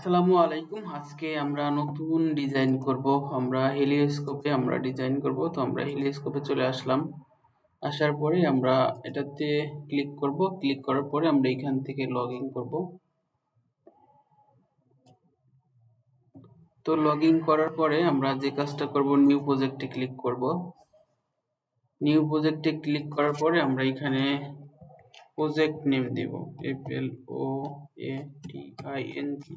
আসসালামু আলাইকুম। আজকে আমরা নতুন ডিজাইন করব। আমরা হেলিওস্কোপে আমরা ডিজাইন করব। তো আমরা হেলিওস্কোপে চলে আসলাম। আসার পরে আমরা এটাতে ক্লিক করব। ক্লিক করার পরে আমরা এখান থেকে লগ ইন করব। তো লগ ইন করার পরে আমরা যে কাজটা করব নিউ প্রজেক্টে ক্লিক করব। নিউ প্রজেক্টে ক্লিক করার পরে আমরা এখানে প্রজেক্ট নেম দিব। F L O A T I N G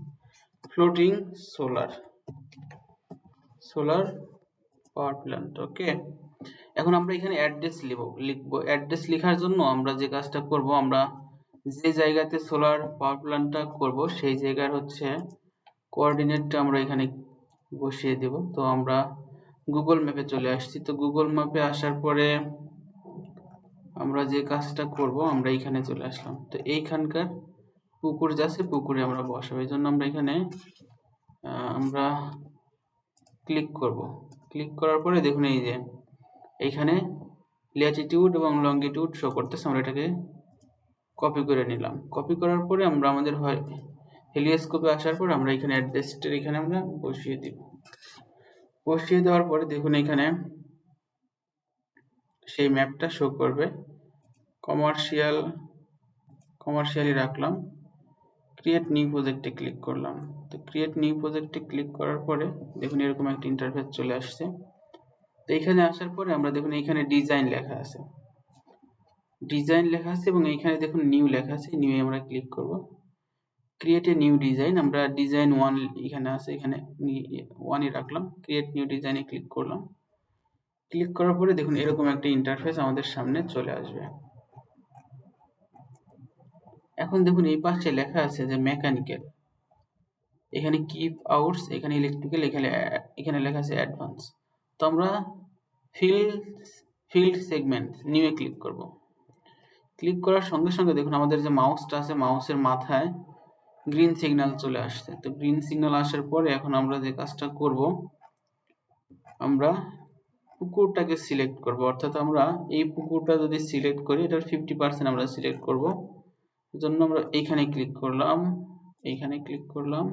floating solar solar power plant okay এখন আমরা এখানে অ্যাড্রেস লিখব লিখব। অ্যাড্রেস লেখার জন্য আমরা যে কাজটা করব, আমরা যে জায়গাতে সোলার পাওয়ার প্ল্যান্টটা করব, সেই জায়গার হচ্ছে কোঅর্ডিনেটটা আমরা এখানে বসিয়ে দেব। তো আমরা গুগল ম্যাপে চলে আসছি। তো গুগল ম্যাপে আসার পরে আমরা যে কাজটা করব, আমরা এখানে চলে আসলাম। তো এইখানকার পুকুর যাচ্ছে, পুকুরে আমরা বসাবো। এই জন্য আমরা এখানে আমরা ক্লিক করব। ক্লিক করার পরে দেখুন এই যে এইখানে ল্যাটিটিউড এবং লঙ্গিটিউড শো করতেছে। আমরা এটাকে কপি করে নিলাম। কপি করার পরে আমরা আমাদের হয় হেলিওস্কোপে আসার পর আমরা এখানে অ্যাড্রেসটা এখানে আমরা বসিয়ে দিব। বসিয়ে দেওয়ার পরে দেখুন এখানে সেই ম্যাপটা শো করবে। কমার্শিয়াল কমার্শিয়ালি রাখলাম। ক্রিয়েট নিউ প্রজেক্টে ক্লিক করলাম। তো ক্রিয়েট নিউ প্রজেক্টে ক্লিক করার পরে দেখুন এরকম একটা ইন্টারফেস চলে আসছে। তো এখানে আসার পরে আমরা দেখুন এখানে ডিজাইন লেখা আছে। ডিজাইন লেখা আছে এবং এখানে দেখুন নিউ লেখা আছে। নিউ আমরা ক্লিক করব। ক্রিয়েট এ নিউ ডিজাইন আমরা ডিজাইন ওয়ান এখানে আছে, এখানে ওয়ানই রাখলাম। ক্রিয়েট নিউ ডিজাইনে ক্লিক করলাম। ক্লিক করার পরে দেখুন এরকম একটা ইন্টারফেস আমাদের সামনে চলে আসবে। এখন দেখুন এই পাশে লেখা আছে যে মেকানিক্যাল এখানে কিপ আউটস এখানে ইলেকট্রিক্যাল এখানে এখানে লেখা আছে অ্যাডভান্স তো আমরা ফিল্ড ফিল্ড সেগমেন্ট নিউ এ ক্লিক করব। ক্লিক করার সঙ্গে সঙ্গে দেখুন আমাদের যে মাউসটা আছে মাউসের মাথায় গ্রিন সিগন্যাল চলে আসছে। তো গ্রিন সিগন্যাল আসার পরে এখন আমরা যে কাজটা করব, আমরা পুকুরটাকে সিলেক্ট করব। অর্থাৎ আমরা এই পুকুরটা যদি সিলেক্ট করি, এটার ফিফটি পার্সেন্ট আমরা সিলেক্ট করব। জন্য আমরা এইখানে ক্লিক করলাম, এইখানে ক্লিক করলাম,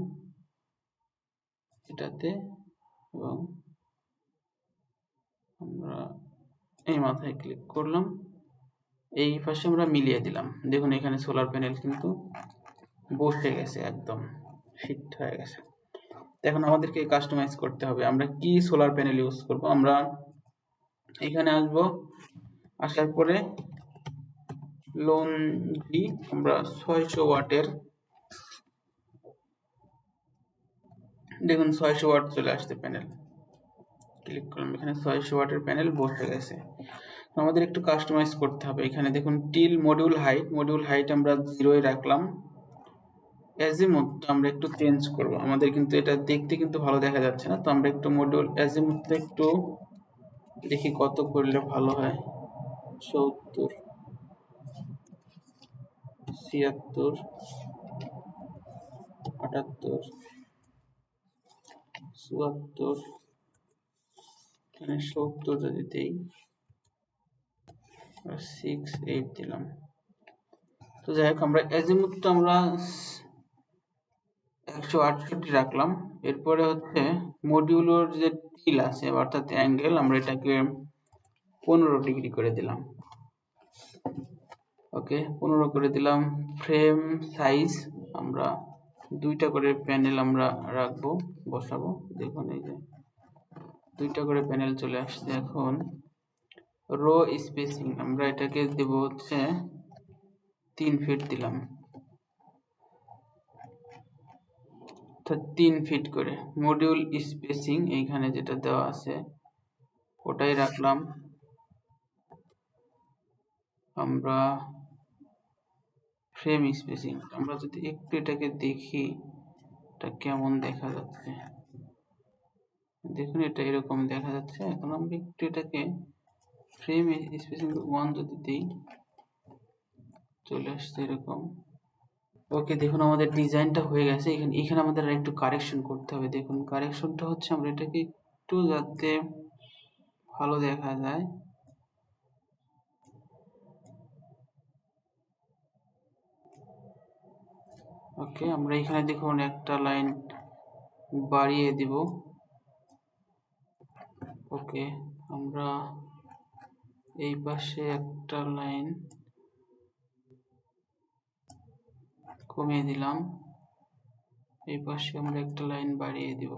এটাতে, এবং আমরা এই মাথায় ক্লিক করলাম, এই পাশে আমরা মিলিয়ে দিলাম। দেখুন এখানে সোলার প্যানেল কিন্তু বসে গেছে একদম ফিট হয়ে গেছে। এখন আমাদেরকে কাস্টমাইজ করতে হবে। আমরা কি সোলার প্যানেল ইউজ করব? আমরা এখানে আসব, আসার পরে লোন জি আমরা ছয়শো ওয়াটের, দেখুন ছয়শো ওয়াট চলে আসছে প্যানেল। ক্লিক করলাম, এখানে ছয়শো ওয়াটের প্যানেল বসে গেছে। আমাদের একটু কাস্টমাইজ করতে হবে। এখানে দেখুন, tilt module height module height আমরা জিরোয় রাখলাম। অ্যাজিমুথ আমরা একটু চেঞ্জ করব। আমাদের কিন্তু এটা দেখতে কিন্তু ভালো দেখা যাচ্ছে না, তো আমরা একটু মডিউল অ্যাজিমুথ একটু দেখি কত করলে ভালো হয়। সত্তর। ছিয়াত্তর, আটাত্তর, চুয়াত্তর, এখানে সত্তর যদি সিক্স এইট দিলাম। তো যাই হোক, আমরা অ্যাজিমুথটা আমরা একশো আটষট্টি রাখলাম। এরপরে হচ্ছে মডিউলোর যে টিল আছে, অর্থাৎ অ্যাঙ্গেল আমরা এটাকে পনেরো ডিগ্রি করে দিলাম। ওকে, পনেরো করে দিলাম। ফ্রেম সাইজ আমরা দুইটা করে প্যানেল আমরা রাখব, বসাবো। দেখুন এই যে, দুইটা করে প্যানেল চলে আসছে এখন। রো স্পেসিং, আমরা এটাকে দেব হচ্ছে তিন ফিট দিলাম। তিন ফিট করে। মডিউল স্পেসিং এইখানে যেটা দেওয়া আছে, ওটাই রাখলাম। আমরা ফ্রেম স্পেসিং আমরা যদি একটু এটাকে দেখি, এটা কেমন দেখা যাচ্ছে? দেখুন, এটা এরকম দেখা যাচ্ছে। এখন আমরা একটু এটাকে ফ্রেম স্পেসিং ওয়ান যদি দিই, চলে আসছে এরকম। ওকে দেখুন, আমাদের ডিজাইনটা হয়ে গেছে। এখানে এখানে আমাদের একটু কারেকশন করতে হবে। দেখুন কারেকশনটা হচ্ছে, আমরা এটাকে একটু যাতে ভালো দেখা যায়। ওকে আমরা এখানে দেখুন একটা লাইন বাড়িয়ে দিব। ওকে আমরা এই পাশে একটা লাইন কমিয়ে দিলাম। এই পাশে আমরা একটা লাইন বাড়িয়ে দিব।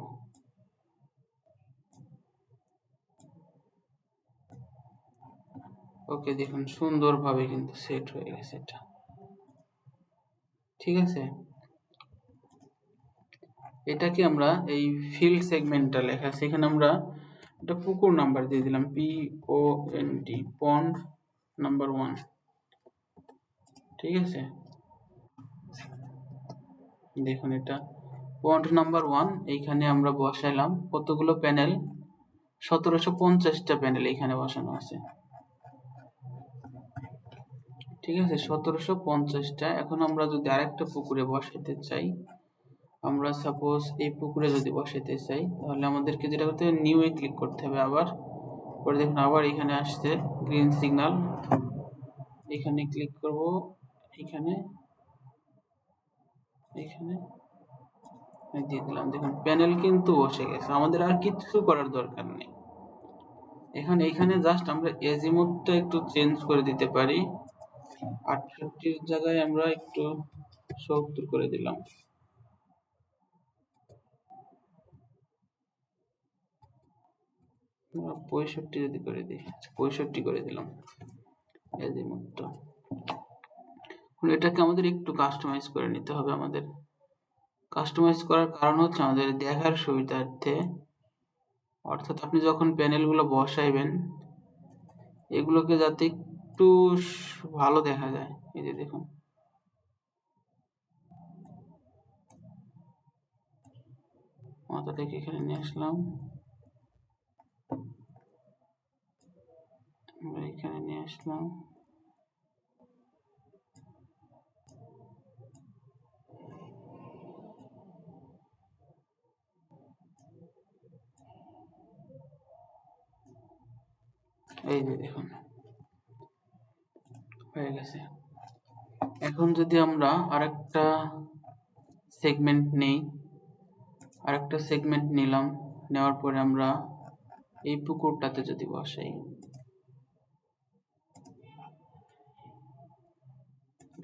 ওকে দেখুন সুন্দরভাবে কিন্তু সেট হয়ে গেছে এটা। ঠিক আছে? এটাকে আমরা এই ফিল্ড সেগমেন্টটা লেখা, সেখানে আমরা একটা পুকুর নাম্বার দিয়ে দিলাম P O N T pond number one ঠিক আছে? দেখুন এটা। পয়েন্ট নাম্বার ওয়ান এইখানে আমরা বসাইলাম কতগুলো প্যানেল সতেরোশো পঞ্চাশটা প্যানেল এখানে বসানো আছে। ঠিক আছে? সতেরোশো পঞ্চাশটা। এখন আমরা যদি আরেকটা পুকুরে বসাইতে চাই আমরা সাপোজ এই পুকুরে যদি বসাইতে চাই, তাহলে আমাদেরকে যেটা করতে হবে নিউ এ ক্লিক করতে হবে আবার। পরে দেখুন আবার এখানে আসছে গ্রিন সিগন্যাল এখানে ক্লিক করব, এখানে এখানে। দিয়ে দিলাম। দেখুন প্যানেল কিন্তু বসে গেছে। আমাদের আর কিছু করার দরকার নেই। এখন এখানে জাস্ট আমরা এজিমুথটা একটু চেঞ্জ করে দিতে পারি। আটষট্টির জায়গায় আমরা একটু সত্তর করে দিলাম। পঁয়ষট্টি যদি করে দিই আচ্ছা, পঁয়ষট্টি করে দিলাম। এজিমুথটা এটাকে আমাদের একটু কাস্টমাইজ করে নিতে হবে আমাদের। কাস্টমাইজ করার কারণ হচ্ছে আমাদের দেখার সুবিধার্থে অর্থাৎ আপনি যখন প্যানেলগুলো বসাইবেন এগুলোকে যাতে একটু ভালো দেখা যায়। এই যে দেখুন। মাথাটাকে এখানে নিয়ে আসলাম। এখানে নিয়ে আসলাম এই যে দেখুন। হয়ে গেছে। এখন যদি আমরা আরেকটা সেগমেন্ট নেই, আরেকটা সেগমেন্ট নিলাম, নেওয়ার পরে আমরা এই পুকুরটাতে যদি বসাই।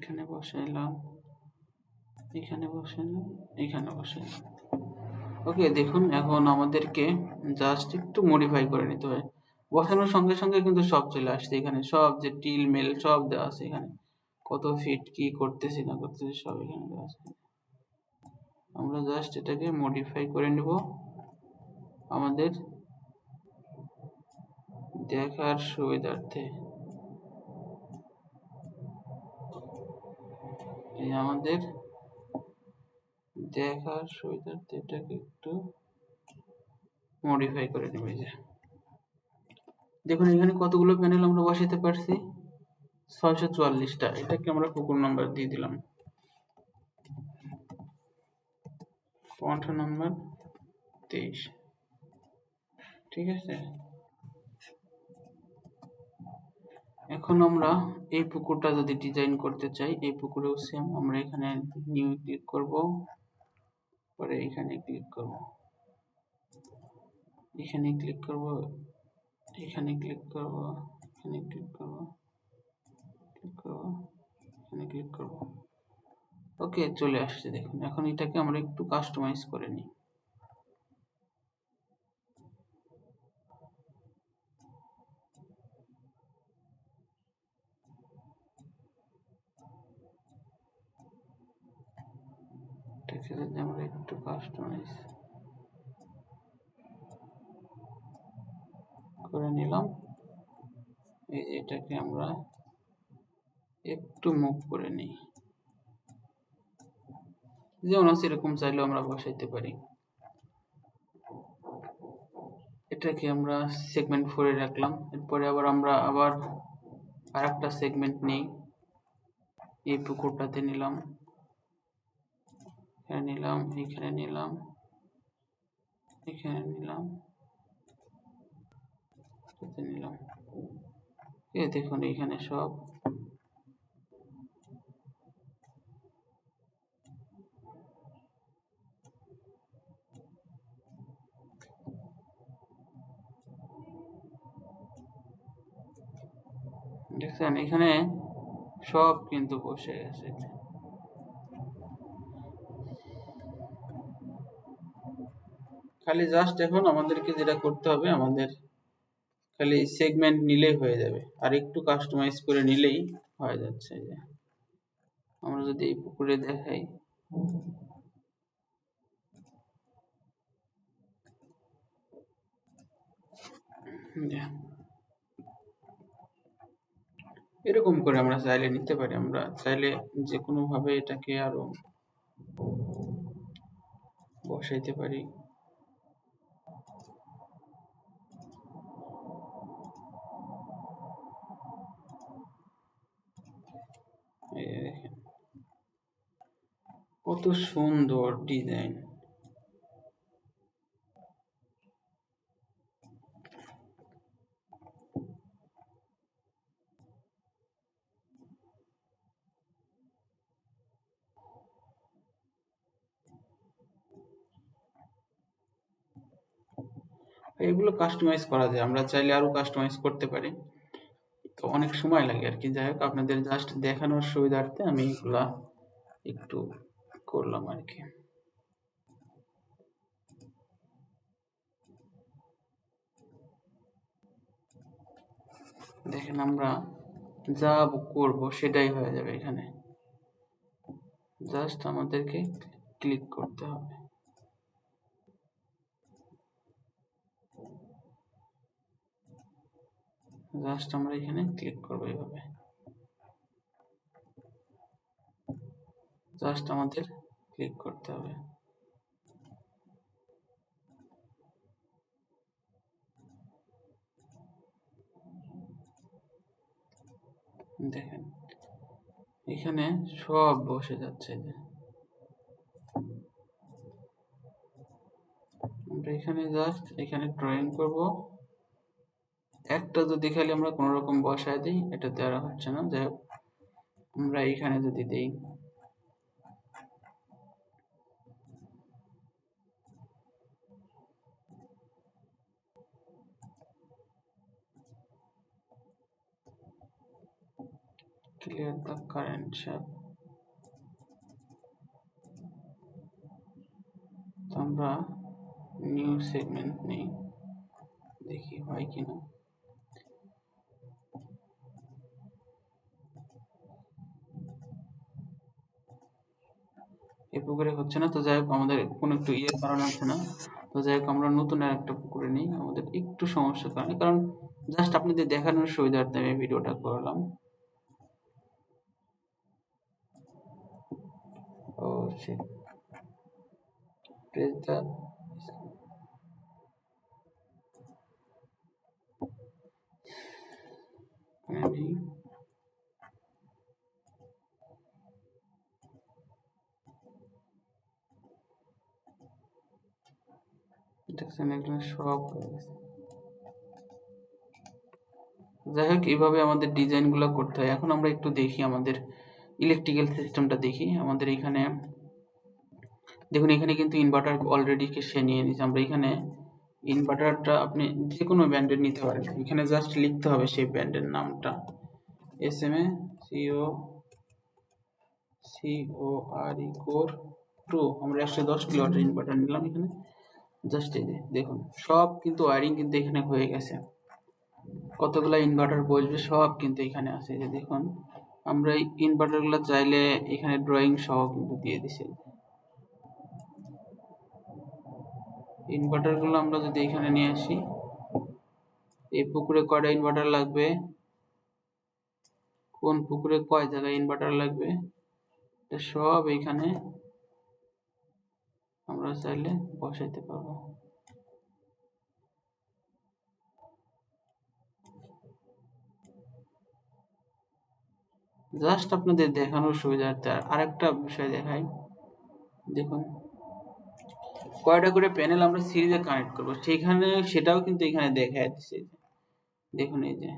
এখানে বসাইলাম এখানে বসাইলাম এখানে বসাইলাম ওকে দেখুন, এখন আমাদেরকে জাস্ট একটু মডিফাই করে নিতে হয় বসানোর সঙ্গে সঙ্গে কিন্তু সব চলে আসছে এখানে। সব যে টিল মেল সব দেওয়া আছে এখানে। কত ফিট কি করতেছি, না করতেছি, সব এখানে দেওয়া আছে। আমরা জাস্ট এটাকে মডিফাই করে নিব। আমাদের দেখার সুবিধার্থে। এই আমাদের দেখার সুবিধার্থে এটাকে একটু মডিফাই করে নেবে যে। দেখুন, এখানে কতগুলো প্যানেল আমরা বসাতে পারছি? ছয়শো চুয়াল্লিশটা। এটাকে আমরা কুকুর নাম্বার দিয়ে দিলাম। পয়েন্ট নাম্বার, তেইশ। ঠিক আছে? এখন আমরা এই পুকুরটা যদি ডিজাইন করতে চাই, এই পুকুরেও সেম আমরা এখানে নিউ ক্লিক করব। পরে এখানে ক্লিক করব। এখানে ক্লিক করব, এখানে ক্লিক করব, এখানে ক্লিক করব ক্লিক করব, এখানে ক্লিক করব। ওকে চলে আসছে দেখুন। এখন এটাকে আমরা একটু কাস্টমাইজ করে নিই। যদি আমরা একটু কাস্টমাইজ করে নিলাম। এই এটাকে আমরা একটু মুভ করে নিই। যেমন আছে, এরকম চাইলেও আমরা বসাইতে পারি। এটাকে আমরা সেগমেন্ট ফোরে রাখলাম। এরপরে আবার আমরা আবার আর একটা সেগমেন্ট নেই। এই পুকুরটাতে নিলাম। এখানে নিলাম এখানে নিলাম এখানে নিলাম নিলাম। এ দেখুন, এখানে সব। দেখছেন, এখানে সব কিন্তু বসে গেছে। খালি জাস্ট এখন আমাদেরকে যেটা করতে হবে, আমাদের খালি সেগমেন্ট নিলেই হয়ে যাবে। আর একটু কাস্টমাইজ করে নিলেই হয়ে যাচ্ছে যে। আমরা যদি এই পুকুরে দেখাই। এরকম করে আমরা চাইলে নিতে পারি। আমরা চাইলে যে কোনো ভাবে এটাকে আরও বসাইতে পারি। কত সুন্দর ডিজাইন। এগুলো কাস্টমাইজ করা যায়, আমরা চাইলে আরও কাস্টমাইজ করতে পারি। তো অনেক সময় লাগে আর কি। যাই হোক, আপনাদের জাস্ট দেখানোর সুবিধার্থে আমি এগুলা একটু করলাম আর কি। দেখেন আমরা যা করব সেটাই হয়ে যাবে এখানে। জাস্ট আমাদেরকে ক্লিক করতে হবে। জাস্ট আমরা এখানে ক্লিক করব এইভাবে। জাস্ট আমাদের ক্লিক করতে হবে। দেখেন, এখানে সব বসে যাচ্ছে যে। আমরা এখানে জাস্ট এখানে ড্রয়িং করব। একটা যদি খালি আমরা কোন রকম বসায় দিই, এটা দেওয়া হচ্ছে না। যাই হোক, আমরা এখানে যদি দিই clear the current shape আমরা নিউ সেগমেন্ট নেই দেখি হয় কিনা এই পুকুরে হচ্ছে না, তো যাই হোক, আমাদের কোনো একটু ইয়ের কারণ আছে না। তো যাই হোক, আমরা নতুন আর একটা পুকুরে নিই। আমাদের একটু সমস্যার কারণে, কারণ জাস্ট আপনাদের দেখানোর সুবিধার্থে আমি ভিডিওটা করলাম। হয়ে যাই হোক, এইভাবে আমাদের ডিজাইনগুলো করতে হয়। এখন আমরা একটু দেখি আমাদের ইলেকট্রিক্যাল সিস্টেমটা দেখি। আমাদের এখানে দেখুন, এখানে কিন্তু ইনভার্টার অলরেডি সে নিয়ে নিয়েছে। আমরা এখানে ইনভার্টারটা আপনি যে কোনো ব্র্যান্ডের নিতে পারেন। এখানে জাস্ট লিখতে হবে সেই ব্র্যান্ডের নামটা। S M A C O C O R E core two আমরা একশো দশ কিলোওয়াটের ইনভার্টার নিলাম এখানে। জাস্ট এই দেখুন, সব কিন্তু ওয়ারিং কিন্তু এখানে হয়ে গেছে। কতগুলা ইনভার্টার বসবে সব কিন্তু এখানে আছে। যে দেখুন, আমরা এই ইনভার্টারগুলো চাইলে এখানে ড্রয়িং সহ কিন্তু দিয়ে দিছি। ইনভার্টারগুলো আমরা যদি এখানে নিয়ে আসি, এই পুকুরে কয়টা ইনভার্টার লাগবে? কোন পুকুরে কয় জায়গায় ইনভার্টার লাগবে? এটা সব এখানে আমরা চাইলে বসাইতে পারব। জাস্ট আপনাদের দেখানোর সুবিধার্থে আরেকটা বিষয় দেখাই। দেখুন কয়টা করে প্যানেল আমরা সিরিজে কানেক্ট করব? সেখানে সেটাও কিন্তু এখানে দেখা যাচ্ছে। দেখুন এই যে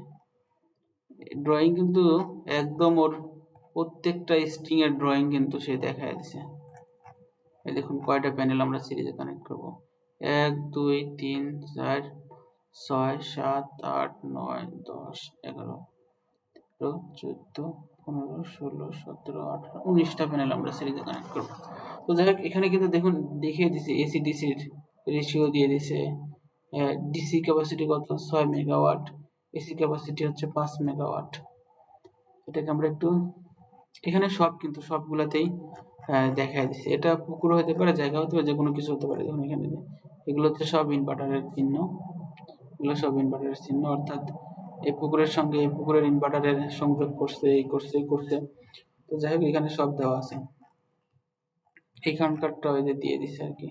ড্রয়িং কিন্তু একদম ওর প্রত্যেকটা স্ট্রিং এর ড্রয়িং কিন্তু সে দেখা যাচ্ছে। এই দেখুন কয়টা প্যানেল আমরা সিরিজে কানেক্ট করব? এক, দুই, তিন, চার, ছয়, সাত, আট, নয়, দশ, এগারো, তেরো, চোদ্দ, পনেরো, ষোলো, সতেরো, আঠারো, উনিশটা প্যানেল আমরা সিরিজে কানেক্ট করব। তো যাই হোক, এখানে কিন্তু দেখুন, দেখিয়ে দিছে এসি ডিসি ডিসির রেশিও দিয়ে দিছে। ডিসি ক্যাপাসিটি কত? ছয় মেগাওয়াট এসি ক্যাপাসিটি হচ্ছে পাঁচ মেগাওয়াট এটাকে আমরা একটু, এখানে সব কিন্তু সবগুলাতেই দেখায় দিচ্ছে এটা পুকুর হতে পারে, জায়গা হতে পারে যে কোনো কিছু হতে পারে। দেখুন এখানে এগুলো হচ্ছে সব ইনভার্টারের চিহ্ন। এগুলো সব ইনভার্টারের চিহ্ন, অর্থাৎ এই পুকুরের সঙ্গে এই পুকুরের ইনভার্টারের সংযোগ করছে, এই করছে করছে। তো যাই হোক, এখানে সব দেওয়া আছে। এইখানকারটা ওই যে দিয়ে দিছে আর কি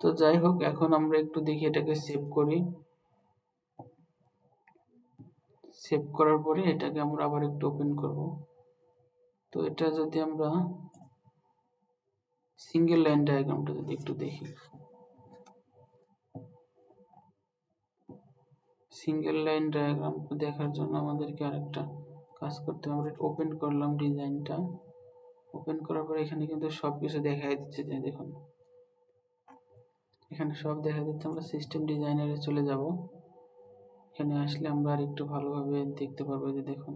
তো যাই হোক, এখন আমরা একটু দেখি এটাকে সেভ করি। সেভ করার পরে এটাকে আমরা আবার একটু ওপেন করব। তো এটা যদি আমরা সিঙ্গেল লাইন ডায়াগ্রামটা যদি একটু দেখি। সিঙ্গেল লাইন ডায়াগ্রাম দেখার জন্য আমাদেরকে আরেকটা কাজ করতে হবে। ওপেন করলাম ডিজাইনটা ওপেন করার পরে এখানে কিন্তু সবকিছু দেখাই দিচ্ছে, যে দেখুন। এখানে সব দেখা যাচ্ছে, আমরা সিস্টেম ডিজাইনারে চলে যাব। এখানে আসলে আমরা আর একটু ভালোভাবে দেখতে পারব যে দেখুন,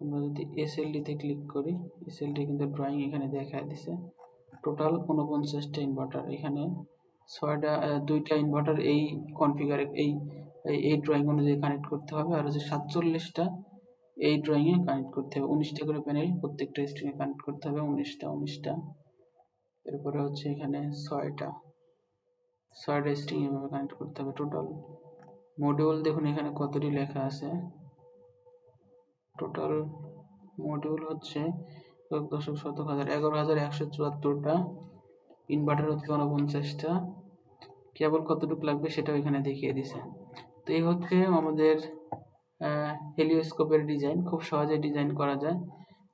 আমরা যদি এসএলডি তে ক্লিক করি এসএলডি কিন্তু ড্রয়িং এখানে দেখায় দিছে। টোটাল উনপঞ্চাশটা ইনভার্টার এখানে ছয়টা দুইটা ইনভার্টার এই কনফিগার এই এই ড্রয়িং অনুযায়ী কানেক্ট করতে হবে। আর হচ্ছে সাতচল্লিশটা এই ড্রয়িং এ কানেক্ট করতে হবে। উনিশটা করে প্যানেল প্রত্যেকটা স্ট্রিং এ কানেক্ট করতে হবে। উনিশটা উনিশটা। এরপরে হচ্ছে এখানে ছয়টা। ছয়টা স্ট্রিং এভাবে কানেক্ট করতে হবে টোটাল মডিউল দেখুন, এখানে কতটি লেখা আছে। টোটাল মডিউল হচ্ছে এক দশক শতক হাজার, এগারো হাজার একশো চুয়াত্তরটা। ইনভার্টার হচ্ছে উনপঞ্চাশটা কেবল কতটুকু লাগবে সেটাও এখানে দেখিয়ে দিছে। তো এই হচ্ছে আমাদের হেলিওস্কোপের ডিজাইন খুব সহজে ডিজাইন করা যায়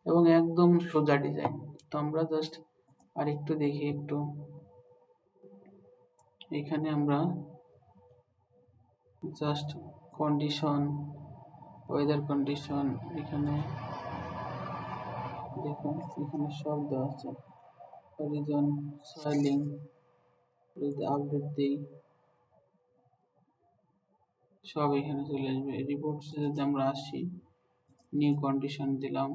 এবং একদম সোজা ডিজাইন তো আমরা জাস্ট আরেকটু দেখি একটু। এখানে আমরা জাস্ট কন্ডিশন ওয়েদার কন্ডিশন এখানে দেখুন, এখানে সব দেওয়া আছে। হরিজন সয়েলিং আপডেট দিই। সব এখানে চলে আসবে। রিপোর্টস যদি আমরা আসি নিউ কন্ডিশন দিলাম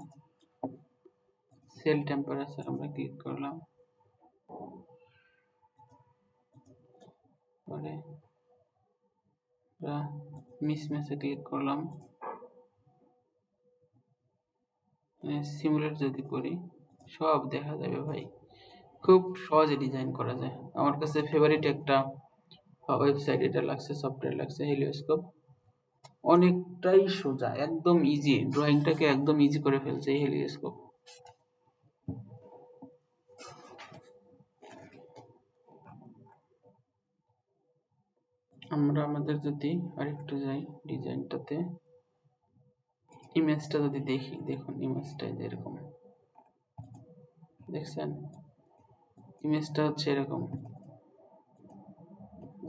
সেল টেম্পারেচার আমরা ক্লিক করলাম। পরে মিসম্যাচে ক্লিক করলাম। সিমুলেট যদি করি, সব দেখা যাবে ভাই। খুব সহজে ডিজাইন করা যায়। আমার কাছে ফেভারিট একটা ওয়েবসাইট এটা লাগছে সফটওয়্যার লাগছে হেলিওস্কোপ অনেকটাই সোজা, একদম ইজি ড্রয়িংটাকে একদম ইজি করে ফেলছে এই হেলিওস্কোপ আমরা আমাদের যদি আরেকটু যাই ডিজাইনটাতে ইমেজটা যদি দেখি, দেখুন ইমেজটা এরকম দেখছেন? ইমেজটা হচ্ছে এরকম।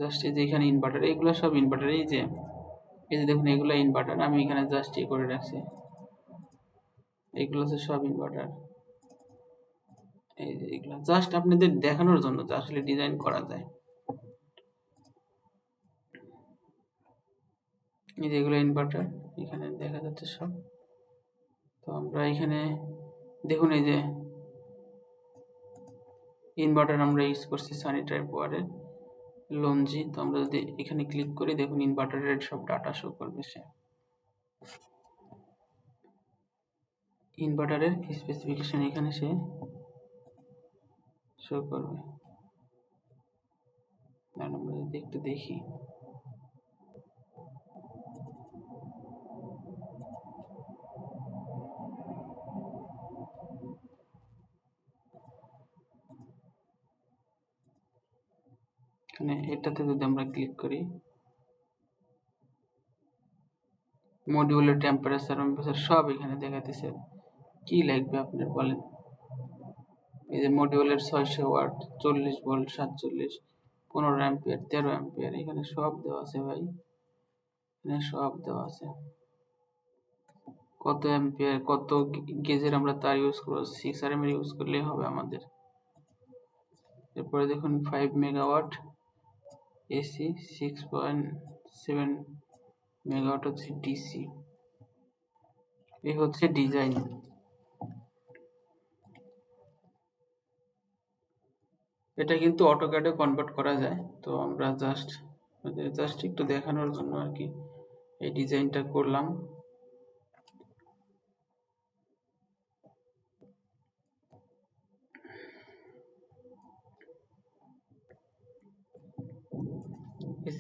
জাস্ট এই যে এখানে ইনভার্টার এগুলো সব ইনভার্টার এই যে এই যে দেখুন এগুলো ইনভার্টার আমি এখানে জাস্ট এ করে রাখছি। এগুলো হচ্ছে সব ইনভার্টার এই যে এগুলো জাস্ট আপনাদের দেখানোর জন্য যে আসলে ডিজাইন করা যায়। এই যে এগুলো ইনভার্টার এখানে দেখা যাচ্ছে সব। তো আমরা এখানে, দেখুন এই যে ইনভার্টার আমরা ইউজ করছি সানিটারি পাওয়ারের লঞ্জি তো আমরা যদি এখানে ক্লিক করি, দেখুন ইনভার্টারের সব ডাটা শো করবে সে ইনভার্টারের স্পেসিফিকেশন এখানে সে শো করবে। আমরা যদি একটু দেখি। এখানে এটাতে যদি আমরা ক্লিক করি মডিউলের টেম্পারেচার সব এখানে দেখাতেছে কি লাগবে আপনার বলেন? এই যে মডিউলের ছয়শো ওয়াট চল্লিশ ভোল্ট সাতচল্লিশ, পনেরো অ্যাম্পিয়ার তেরো অ্যাম্পিয়ার এখানে সব দেওয়া আছে ভাই। এখানে সব দেওয়া আছে। কত অ্যাম্পিয়ার কত গেজের আমরা তার ইউজ করব? সিক্স আর ইউজ করলেই হবে আমাদের। এরপরে দেখুন five megawatt point seven megawatt হচ্ছে ডিসি এই হচ্ছে ডিজাইন এটা কিন্তু অটোক্যাডে কনভার্ট করা যায়। তো আমরা জাস্ট জাস্ট একটু দেখানোর জন্য আর কি এই ডিজাইনটা করলাম।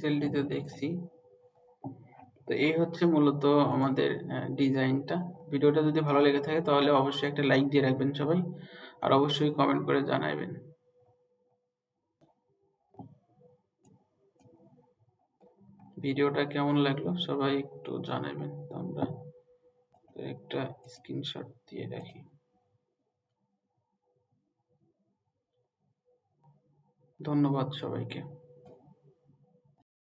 এসএলডি দেখছি। তো এই হচ্ছে মূলত আমাদের ডিজাইনটা ভিডিওটা যদি ভালো লেগে থাকে তাহলে অবশ্যই একটা লাইক দিয়ে রাখবেন সবাই, আর অবশ্যই কমেন্ট করে জানাবেন। ভিডিওটা কেমন লাগল সবাই একটু জানাবেন। আমরা একটা স্ক্রিনশট দিয়ে রাখি। ধন্যবাদ সবাইকে।